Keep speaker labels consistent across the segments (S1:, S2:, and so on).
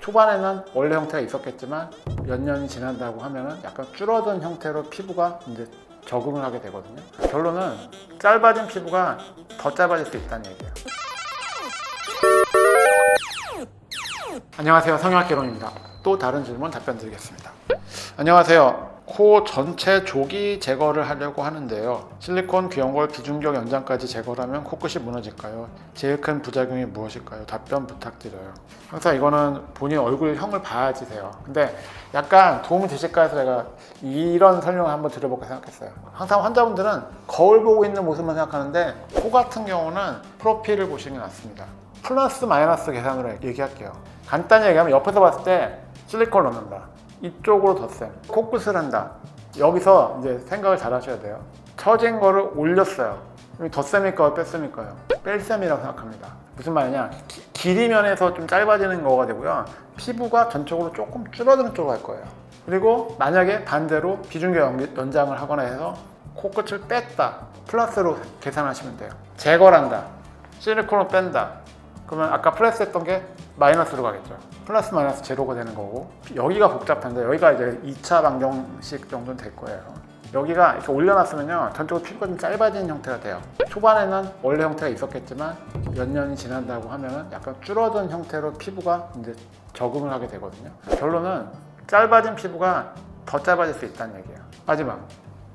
S1: 초반에는 원래 형태가 있었겠지만 몇 년이 지난다고 하면은 약간 줄어든 형태로 피부가 이제 적응을 하게 되거든요. 결론은 짧아진 피부가 더 짧아질 수 있다는 얘기예요. 안녕하세요. 성형학개론입니다. 또 다른 질문 답변 드리겠습니다. 안녕하세요. 코 전체 조기 제거를 하려고 하는데요. 실리콘, 귀염골, 비중격 연장까지 제거를 하면 코끝이 무너질까요? 제일 큰 부작용이 무엇일까요? 답변 부탁드려요. 항상 이거는 본인 얼굴형을 봐야지 돼요. 근데 약간 도움이 되실까 해서 제가 이런 설명을 한번 드려볼까 생각했어요. 항상 환자분들은 거울 보고 있는 모습만 생각하는데 코 같은 경우는 프로필을 보시는 게 낫습니다. 플러스 마이너스 계산으로 얘기할게요. 간단히 얘기하면 옆에서 봤을 때 실리콘을 넣는다. 이쪽으로 덧셈. 코끝을 한다. 여기서 이제 생각을 잘 하셔야 돼요. 처진 거를 올렸어요. 덧셈일까요? 뺄셈일까요? 뺄셈이라고 생각합니다. 무슨 말이냐? 기- 길이 면에서 좀 짧아지는 거가 되고요. 피부가 전적으로 조금 줄어드는 쪽으로 갈 거예요. 그리고 만약에 반대로 비중격 연- 연장을 하거나 해서 코끝을 뺐다. 플러스로 계산하시면 돼요. 제거를 한다. 실리콘을 뺀다. 그러면 아까 플러스 했던 게 마이너스로 가겠죠. 플러스 마이너스 제로가 되는 거고 여기가 복잡한데 여기가 이제 2차 방정식 정도는 될 거예요. 여기가 이렇게 올려놨으면요 전적으로 피부가 좀 짧아지는 형태가 돼요. 초반에는 원래 형태가 있었겠지만 몇 년이 지난다고 하면은 약간 줄어든 형태로 피부가 이제 적응을 하게 되거든요. 결론은 짧아진 피부가 더 짧아질 수 있다는 얘기예요. 마지막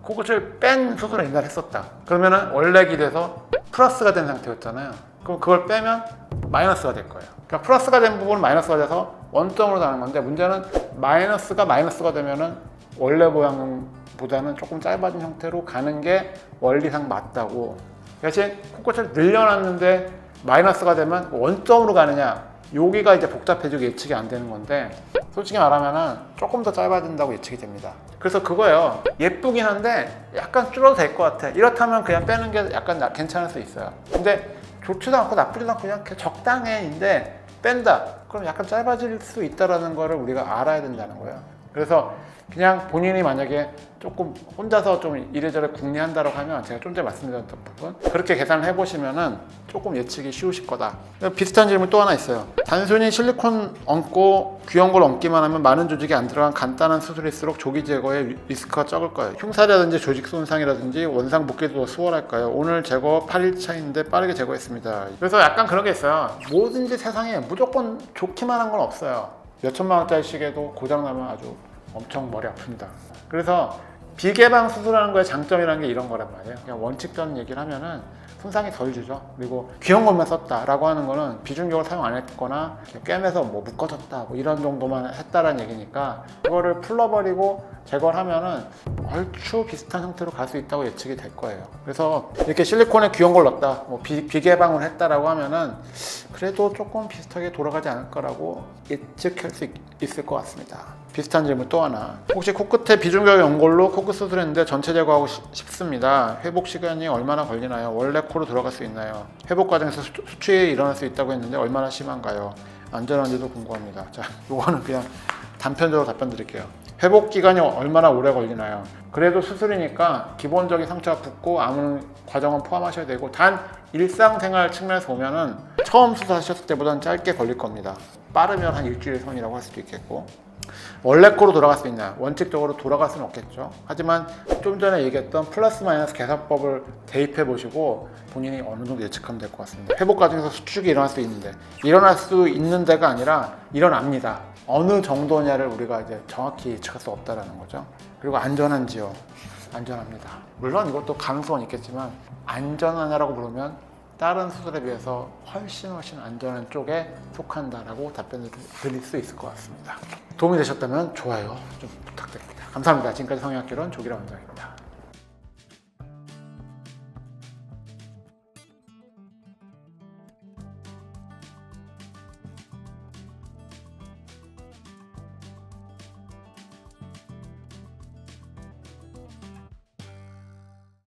S1: 코끝을 뺀 수술을 옛날에 했었다. 그러면은 원래 길에서 플러스가 된 상태였잖아요. 그럼 그걸 빼면 마이너스가 될 거예요. 그러니까 플러스가 된 부분은 마이너스가 돼서 원점으로 가는 건데 문제는 마이너스가 마이너스가 되면은 원래 모양보다는 조금 짧아진 형태로 가는 게 원리상 맞다고. 대신 코끝을 늘려놨는데 마이너스가 되면 원점으로 가느냐 여기가 이제 복잡해지고 예측이 안 되는 건데 솔직히 말하면은 조금 더 짧아진다고 예측이 됩니다. 그래서 그거예요. 예쁘긴 한데 약간 줄어도 될 것 같아. 이렇다면 그냥 빼는 게 약간 나- 괜찮을 수 있어요. 근데 좋지도 않고 나쁘지도 않고 그냥 적당해인데 뺀다. 그럼 약간 짧아질 수 있다라는 거를 우리가 알아야 된다는 거예요. 그래서 그냥 본인이 만약에 조금 혼자서 좀 이래저래 궁리한다고 하면 제가 좀 전에 말씀드렸던 부분 그렇게 계산을 해보시면은 조금 예측이 쉬우실 거다. 비슷한 질문 또 하나 있어요. 단순히 실리콘 얹고 귀염골 얹기만 하면 많은 조직이 안 들어간 간단한 수술일수록 조기 제거의 리- 리스크가 적을까요? 흉사라든지 조직 손상이라든지 원상 복귀도 더 수월할까요? 오늘 제거 8일차인데 빠르게 제거했습니다. 그래서 약간 그런 게 있어요. 뭐든지 세상에 무조건 좋기만 한 건 없어요. 몇 천만 원짜리 시계도 고장 나면 아주 엄청 머리 아픕니다. 그래서 비개방 수술하는 거의 장점이라는 게 이런 거란 말이에요. 그냥 원칙적인 얘기를 하면은 손상이 덜 주죠. 그리고 귀여운 것만 썼다라고 하는 거는 비중격을 사용 안 했거나 꿰매서 뭐 묶어졌다 뭐 이런 정도만 했다라는 얘기니까 그거를 풀러버리고 제거를 하면은 얼추 비슷한 형태로 갈 수 있다고 예측이 될 거예요. 그래서 이렇게 실리콘에 귀여운 걸 넣었다, 뭐 비, 비개방을 했다라고 하면은 그래도 조금 비슷하게 돌아가지 않을 거라고 예측할 수 있, 있을 것 같습니다. 비슷한 질문 또 하나. 혹시 코끝에 비중격 연골로 코끝 수술했는데 전체 제거하고 싶- 싶습니다. 회복 시간이 얼마나 걸리나요? 원래 코로 들어갈 수 있나요? 회복 과정에서 수, 수치에 일어날 수 있다고 했는데 얼마나 심한가요? 안전한지도 궁금합니다. 자, 이거는 그냥 단편적으로 답변 드릴게요. 회복 기간이 얼마나 오래 걸리나요? 그래도 수술이니까 기본적인 상처가 붙고 아무 과정은 포함하셔야 되고 단 일상생활 측면에서 보면은 처음 수술하셨을 때보다는 짧게 걸릴 겁니다. 빠르면 한 일주일 선이라고 할 수도 있겠고 원래 코로 돌아갈 수 있냐? 원칙적으로 돌아갈 수는 없겠죠. 하지만 좀 전에 얘기했던 플러스 마이너스 계산법을 대입해 보시고 본인이 어느 정도 예측하면 될 것 같습니다. 회복 과정에서 수축이 일어날 수 있는데 일어날 수 있는 데가 아니라 일어납니다. 어느 정도냐를 우리가 이제 정확히 예측할 수 없다라는 거죠. 그리고 안전한지요? 안전합니다. 물론 이것도 가능성은 있겠지만 안전하냐라고 물으면 다른 수술에 비해서 훨씬 훨씬 안전한 쪽에 속한다라고 답변을 드릴 수 있을 것 같습니다. 도움이 되셨다면 좋아요 좀 부탁드립니다. 감사합니다. 지금까지 성형학개론 조기라 원장입니다.